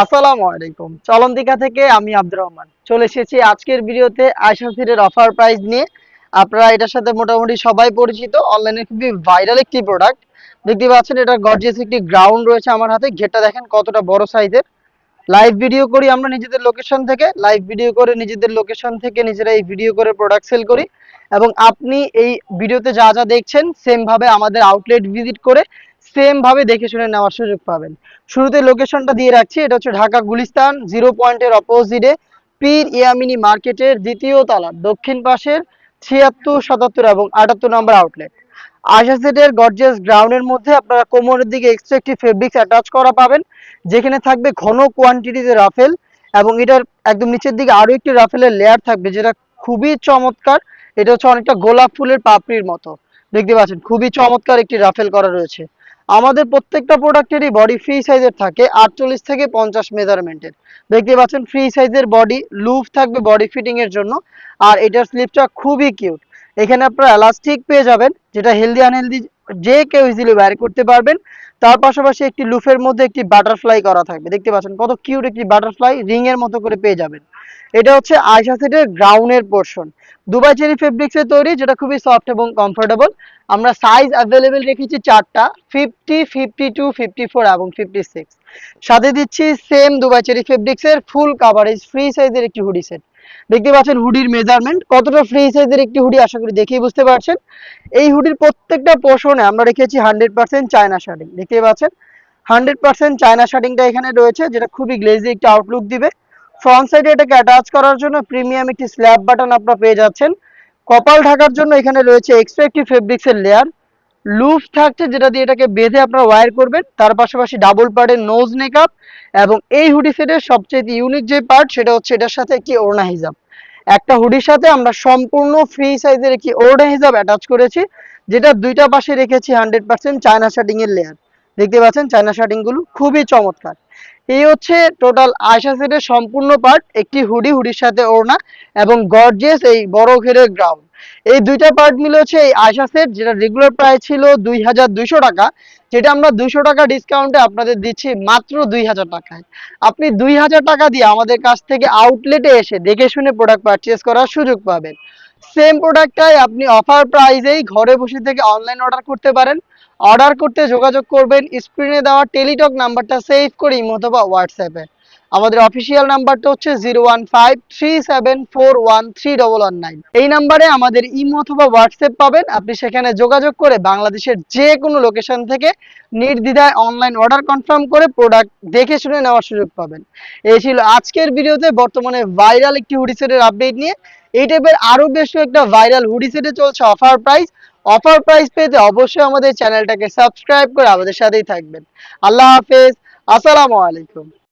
আসসালামু আলাইকুম। চলন্তিকা থেকে আমি আব্দুর রহমান। চলে এসেছি আজকের ভিডিওতে আয়সা ফিরের অফার প্রাইস নিয়ে। আপনারা এটার সাথে মোটামুটি সবাই পরিচিত। অনলাইনে খুবই ভাইরাল একটি প্রোডাক্ট দেখতে পাচ্ছেন এটা গর্জিয়াস একটি গ্রাউন্ড রয়েছে আমার হাতে। ঘেরটা দেখেন কতটা বড় সাইজের লাইভ ভিডিও করি আমরা নিজেদের লোকেশন থেকে। লাইভ ভিডিও করে নিজেদের লোকেশন থেকে নিজেরা এই ভিডিও করে প্রোডাক্ট সেল করি। এবং আপনি এই ভিডিওতে যা যা দেখছেন সেম ভাবে আমাদের আউটলেট ভিজিট করে সেম ভাবে দেখে শুনে নেওয়ার সুযোগ পাবেন। শুরুতে লোকেশনটা দিয়ে রাখছি, এটা হচ্ছে ঢাকা গুলিস্তান জিরো পয়েন্টের অপোজিটে পীর ইয়ামিনী মার্কেটের দ্বিতীয় তলার দক্ষিণ পাশের ছিয়াত্তর, সাতাত্তর এবং আটাত্তর নম্বর আউটলেট আশা সেটের গর্জিয়াস গ্রাউন্ডের মধ্যে আপনারা কোমরের দিকে এক্সট্রা একটি ফেব্রিক্স অ্যাটাচ করা পাবেন, যেখানে থাকবে ঘন কোয়ান্টিটিতে রাফেল এবং এটার একদম নিচের দিকে আরও একটি রাফেলের লেয়ার থাকবে, যেটা খুবই চমৎকার। এটা হচ্ছে অনেকটা গোলাপ ফুলের পাপড়ির মতো। দেখতে পাচ্ছেন, খুবই চমৎকার একটি রাফেল করা রয়েছে। আমাদের প্রত্যেকটা প্রোডাক্টেরই বডি ফ্রি সাইজের থাকে, আটচল্লিশ থেকে পঞ্চাশ মেজারমেন্টের দেখতে পাচ্ছেন ফ্রি সাইজের বডি লুফ থাকবে বডি ফিটিংয়ের জন্য। আর এটার স্লিপটা খুবই কিউট এখানে আপনারা এলাস্টিক পেয়ে যাবেন, যেটা হেলদি আনহেলদি যে কেউ ইজিলি বাইর করতে পারবেন। তার পাশাপাশি একটি লুফের মধ্যে একটি বাটারফ্লাই করা থাকবে। দেখতে পাচ্ছেন কত কিউট একটি বাটারফ্লাই, রিং এর মতো করে পেয়ে যাবেন। এটা হচ্ছে আয়সা সেটের গ্রাউন্ডের পোর্শন দুবাই চেরি ফেব্রিক্সের তৈরি, যেটা খুবই সফট এবং কমফোর্টেবল আমরা সাইজ অ্যাভেলেবেল রেখেছি চারটা fifty fifty two fifty four এবং ফিফটি সিক্স সাথে দিচ্ছি সেম দুবাই চেরি ফেব্রিক্সের ফুল কাভারেজ ফ্রি সাইজের একটি হুডি সেট দেখতে পাচ্ছেন হুডির মেজারমেন্ট কতটা ফ্রি সাইজের একটি হুডি আশা করি দেখেই বুঝতে পারছেন। এই হুডির প্রত্যেকটা পোর্শনে আমরা রেখেছি হান্ড্রেড পার্সেন্ট চায়না শার্টিং দেখতে পাচ্ছেন? হান্ড্রেড পার্সেন্ট চায়না শার্টিংটা এখানে রয়েছে, যেটা খুবই গ্লেজি একটি আউটলুক দিবে। ফ্রন্ট সাইডে এটাকে অ্যাটাচ করার জন্য প্রিমিয়াম একটি স্ল্যাব বাটন আপনারা পেয়ে যাচ্ছেন। কপাল ঢাকার জন্য এখানে রয়েছে এক্সট্রা একটি ফেব্রিক্সের লেয়ার লুফ থাকছে যেটা দিয়ে এটাকে বেঁধে আপনারা ওয়্যার করবেন। তার পাশাপাশি ডাবল পার্টের নোজ মেকআপ এবং এই হুডি সেটের সবচেয়ে ইউনিক যে পার্ট সেটা হচ্ছে এটার সাথে একটি ওড়না হিজাব। একটা হুডির সাথে আমরা সম্পূর্ণ ফ্রি সাইজের একটি ওড়না হিজাব অ্যাটাচ করেছি, যেটা দুইটা পাশে রেখেছি হান্ড্রেড পার্সেন্ট চায়না শার্টিং এর লেয়ার দেখতে পাচ্ছেন চায়না শার্টিংগুলো খুবই চমৎকার। এই হচ্ছে টোটাল আয়সা সেটের সম্পূর্ণ পার্ট একটি হুডি হুডির সাথে ওড়না এবং গর্জেস এই বড় ঘেরের গ্রাউন্ড এই দুইটা পার্ট মিলে হচ্ছে এই আয়সা সেট যেটা রেগুলার প্রাইস ছিল দুই হাজার দুইশো টাকা, যেটা আমরা দুইশো টাকা ডিসকাউন্টে আপনাদের দিচ্ছি মাত্র দুই হাজার টাকায়। আপনি দুই হাজার টাকা দিয়ে আমাদের কাছ থেকে আউটলেটে এসে দেখে শুনে প্রোডাক্ট পারচেস করার সুযোগ পাবেন। সেম প্রোডাক্টটাই আপনি অফার প্রাইজেই ঘরে বসে থেকে অনলাইন অর্ডার করতে পারেন। অর্ডার করতে যোগাযোগ করবেন, স্ক্রিনে দেওয়া টেলিটক নাম্বারটা সেভ করে ইমো অথবা হোয়াটসঅ্যাপে আমাদের অফিসিয়াল নাম্বারটা হচ্ছে zero one five three seven four one three double one nine এই নাম্বারে আমাদের ইমো অথবা হোয়াটসঅ্যাপ পাবেন। আপনি সেখানে যোগাযোগ করে বাংলাদেশের যে কোনো লোকেশন থেকে নির্দ্বিধায় অনলাইন অর্ডার কনফার্ম করে প্রোডাক্ট দেখে শুনে নেওয়ার সুযোগ পাবেন। এই ছিল আজকের ভিডিওতে, বর্তমানে ভাইরাল একটি হুডি সেটের আপডেট নিয়ে। এই টাইপের আরও বেশ একটা ভাইরাল হুডি সেটে চলছে অফার প্রাইস অফার প্রাইস পেতে অবশ্যই আমাদের চ্যানেলটাকে সাবস্ক্রাইব করে আমাদের সাথেই থাকবেন। আল্লাহ হাফেজ। আসসালামু আলাইকুম।